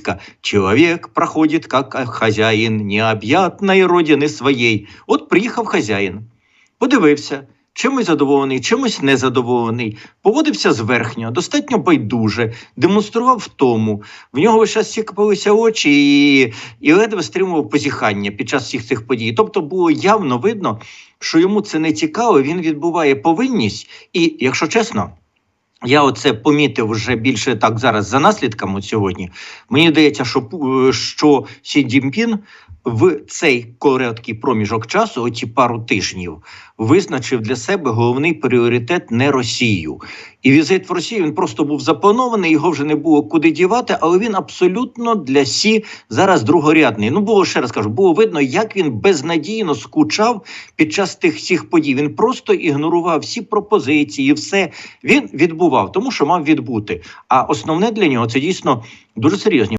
англійська. Чоловік проходить як хазяїн необ'ятної родини своєї. От приїхав хазяїн, подивився. Чимось задоволений, чимось незадоволений, поводився зверхньо, достатньо байдуже, демонстрував втому. В нього весь час очі і, і ледве стримував позіхання під час всіх цих подій. Тобто було явно видно, що йому це не цікаво, він відбуває повинність. І, якщо чесно, я оце помітив вже більше так зараз за наслідками сьогодні. Мені здається, що, що Сі Цзіньпін в цей короткий проміжок часу, оці пару тижнів, визначив для себе головний пріоритет не Росію. І візит в Росію він просто був запланований, його вже не було куди дівати, але він абсолютно для Сі зараз другорядний. Ну було ще раз кажу, було видно, як він безнадійно скучав під час тих всіх подій. Він просто ігнорував всі пропозиції, все він відбував, тому що мав відбути. А основне для нього це дійсно дуже серйозні.